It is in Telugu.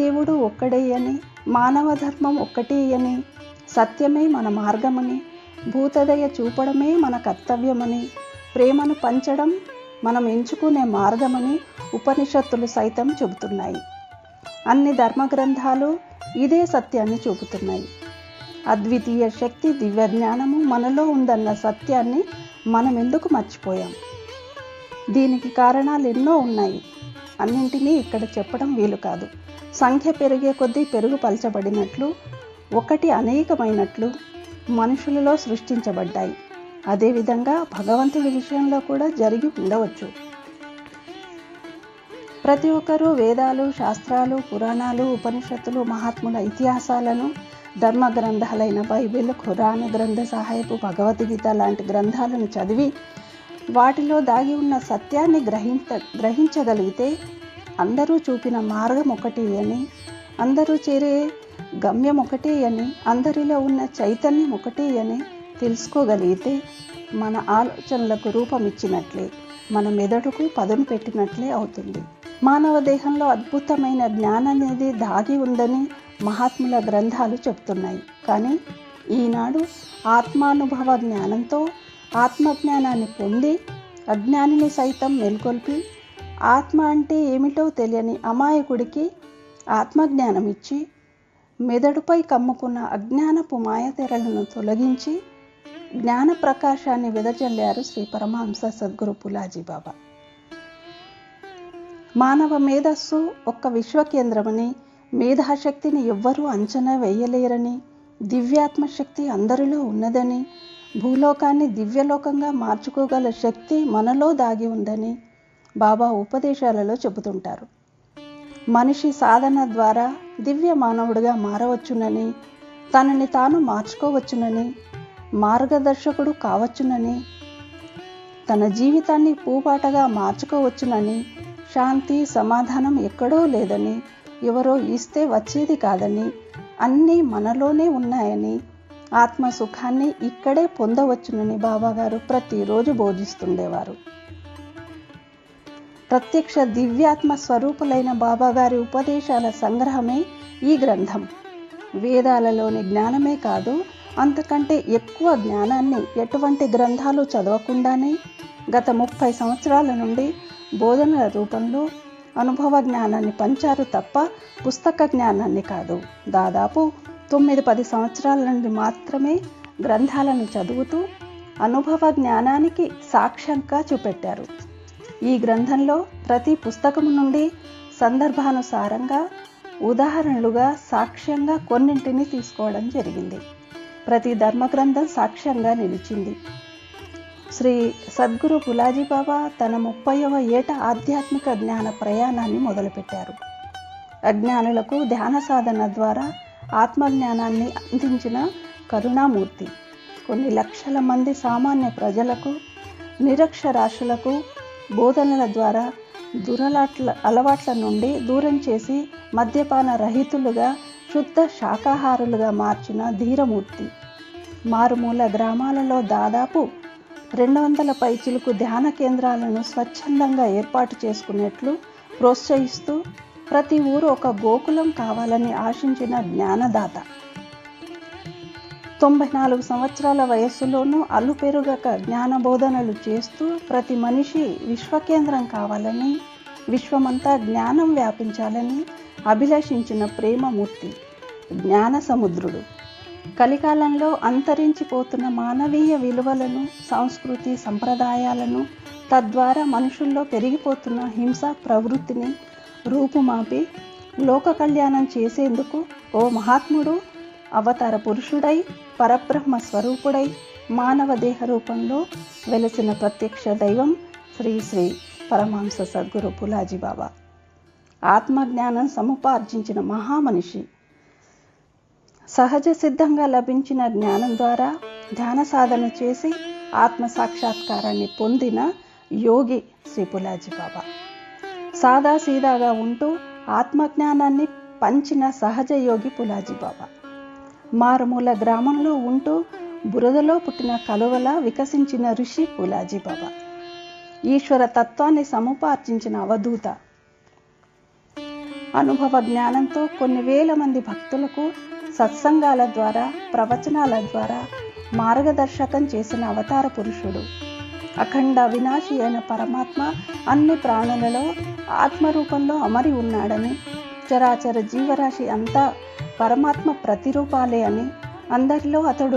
దేవుడు ఒక్కడే అని మానవ ధర్మం ఒక్కటే అని సత్యమే మన మార్గమని భూతదయ చూపడమే మన కర్తవ్యమని ప్రేమను పంచడం మనం ఎంచుకునే మార్గమని ఉపనిషత్తులు సైతం చెబుతున్నాయి. అన్ని ధర్మగ్రంథాలు ఇదే సత్యాన్ని చూపుతున్నాయి. అద్వితీయ శక్తి దివ్య జ్ఞానము మనలో ఉందన్న సత్యాన్ని మనం ఎందుకు మర్చిపోయాం? దీనికి కారణాలు ఎన్నో ఉన్నాయి. అన్నింటినీ ఇక్కడ చెప్పడం వీలు కాదు. సంఖ్య పెరిగే కొద్దీ పెరుగు పలచబడినట్లు ఒకటి అనేకమైనట్లు మనుషులలో సృష్టించబడ్డాయి. అదేవిధంగా భగవంతుడి విషయంలో కూడా జరిగి ఉండవచ్చు. ప్రతి ఒక్కరూ వేదాలు శాస్త్రాలు పురాణాలు ఉపనిషత్తులు మహాత్ముల ఇతిహాసాలను ధర్మ గ్రంథాలైన బైబిల్ ఖురాన్ గ్రంథ సహాయపు భగవద్గీత లాంటి గ్రంథాలను చదివి వాటిలో దాగి ఉన్న సత్యాన్ని గ్రహించ గ్రహించగలిగితే అందరూ చూపిన మార్గం ఒకటి అని అందరూ చేరే గమ్యం ఒకటే అని అందరిలో ఉన్న చైతన్యం ఒకటే అని తెలుసుకోగలిగితే మన ఆలోచనలకు రూపం ఇచ్చినట్లే మన మెదడుకు పదును పెట్టినట్లే అవుతుంది. మానవ దేహంలో అద్భుతమైన జ్ఞానం అనేది దాగి ఉందని మహాత్ముల గ్రంథాలు చెప్తున్నాయి. కానీ ఈనాడు ఆత్మానుభవ జ్ఞానంతో ఆత్మజ్ఞానాన్ని పొంది అజ్ఞానిని సైతం మేల్కొల్పి ఆత్మ అంటే ఏమిటో తెలియని అమాయకుడికి ఆత్మజ్ఞానం ఇచ్చి మెదడుపై కమ్ముకున్న అజ్ఞానపు మాయతెరలను తొలగించి జ్ఞాన ప్రకాశాన్ని వెదజల్లారు శ్రీ పరమహంస సద్గురు పులాజీ బాబా. మానవ మేధస్సు ఒక్క విశ్వకేంద్రమని మేధాశక్తిని ఎవ్వరూ అంచనా వేయలేరని దివ్యాత్మ శక్తి అందరిలో ఉన్నదని భూలోకాన్ని దివ్యలోకంగా మార్చుకోగల శక్తి మనలో దాగి ఉందని బాబా ఉపదేశాలలో చెబుతుంటారు. మనిషి సాధన ద్వారా దివ్య మానవుడిగా మారవచ్చునని తనని తాను మార్చుకోవచ్చునని మార్గదర్శకుడు కావచ్చునని తన జీవితాన్ని పూపాటగా మార్చుకోవచ్చునని శాంతి సమాధానం ఎక్కడో లేదని ఎవరో ఇస్తే వచ్చేది కాదని అన్నీ మనలోనే ఉన్నాయని ఆత్మ సుఖాన్ని ఇక్కడే పొందవచ్చునని బాబాగారు ప్రతిరోజు బోధిస్తుండేవారు. ప్రత్యక్ష దివ్యాత్మ స్వరూపులైన బాబాగారి ఉపదేశాల సంగ్రహమే ఈ గ్రంథం. వేదాలలోని జ్ఞానమే కాదు అంతకంటే ఎక్కువ జ్ఞానాన్ని ఎటువంటి గ్రంథాలు చదవకుండానే గత ముప్పై సంవత్సరాల నుండి బోధనల రూపంలో అనుభవ జ్ఞానాన్ని పంచారు తప్ప పుస్తక జ్ఞానాన్ని కాదు. దాదాపు తొమ్మిది పది సంవత్సరాల నుండి మాత్రమే గ్రంథాలను చదువుతూ అనుభవ జ్ఞానానికి సాక్ష్యంగా చూపెట్టారు. ఈ గ్రంథంలో ప్రతి పుస్తకం నుండి సందర్భానుసారంగా ఉదాహరణలుగా సాక్ష్యంగా కొన్నింటిని తీసుకోవడం జరిగింది. ప్రతి ధర్మగ్రంథం సాక్ష్యంగా నిలిచింది. శ్రీ సద్గురు పులాజీ బాబా తన ముప్పైవ ఏట ఆధ్యాత్మిక జ్ఞాన ప్రయాణాన్ని మొదలుపెట్టారు. అజ్ఞానులకు ధ్యాన సాధన ద్వారా ఆత్మజ్ఞానాన్ని అందించిన కరుణామూర్తి. కొన్ని లక్షల మంది సామాన్య ప్రజలకు నిరక్షరాశులకు బోధనల ద్వారా దురలాట్ల అలవాట్ల నుండి దూరం చేసి మద్యపాన రహితులుగా శుద్ధ శాకాహారులుగా మార్చిన ధీరమూర్తి. మారుమూల గ్రామాలలో దాదాపు రెండు వందల పైచిలుకు ధ్యాన కేంద్రాలను స్వచ్ఛందంగా ఏర్పాటు చేసుకున్నట్లు ప్రోత్సహిస్తూ ప్రతి ఊరు ఒక గోకులం కావాలని ఆశించిన జ్ఞానదాత. తొంభై నాలుగు సంవత్సరాల వయస్సులోనూ అలుపెరుగక జ్ఞానబోధనలు చేస్తూ ప్రతి మనిషి విశ్వకేంద్రం కావాలని విశ్వమంతా జ్ఞానం వ్యాపించాలని అభిలషించిన ప్రేమమూర్తి జ్ఞాన సముద్రుడు. కలికాలంలో అంతరించిపోతున్న మానవీయ విలువలను సంస్కృతి సంప్రదాయాలను తద్వారా మనుషుల్లో పెరిగిపోతున్న హింస ప్రవృత్తిని రూపుమాపి లోక కళ్యాణం చేసేందుకు ఓ మహాత్ముడు అవతార పురుషుడై పరబ్రహ్మ స్వరూపుడై మానవ దేహ రూపంలో వెలసిన ప్రత్యక్ష దైవం శ్రీ శ్రీ పరమహంస సద్గురు పులాజీ బాబా. ఆత్మజ్ఞానం సముపార్జించిన మహామనిషి. సహజ సిద్ధంగా లభించిన జ్ఞానం ద్వారా ధ్యాన సాధన చేసి ఆత్మ సాక్షాత్కారాన్ని పొందిన యోగి శ్రీ పులాజీ బాబా. సాదా సీదాగా ఉంటూ ఆత్మజ్ఞానాన్ని పంచిన సహజ యోగి పులాజీ బాబా. మారుమూల గ్రామంలో ఉంటూ బురదలో పుట్టిన కలువల వికసించిన ఋషి పులాజీ బాబా. ఈశ్వర తత్వాన్ని సముపార్జించిన అవధూత. అనుభవ జ్ఞానంతో కొన్ని వేల మంది భక్తులకు సత్సంగాల ద్వారా ప్రవచనాల ద్వారా మార్గదర్శకం చేసిన అవతార పురుషుడు. అఖండ వినాశి అయిన పరమాత్మ అన్ని ప్రాణులలో ఆత్మరూపంలో అమరి ఉన్నాడని చరాచర జీవరాశి అంతా పరమాత్మ ప్రతిరూపాలే అని అందరిలో అతడు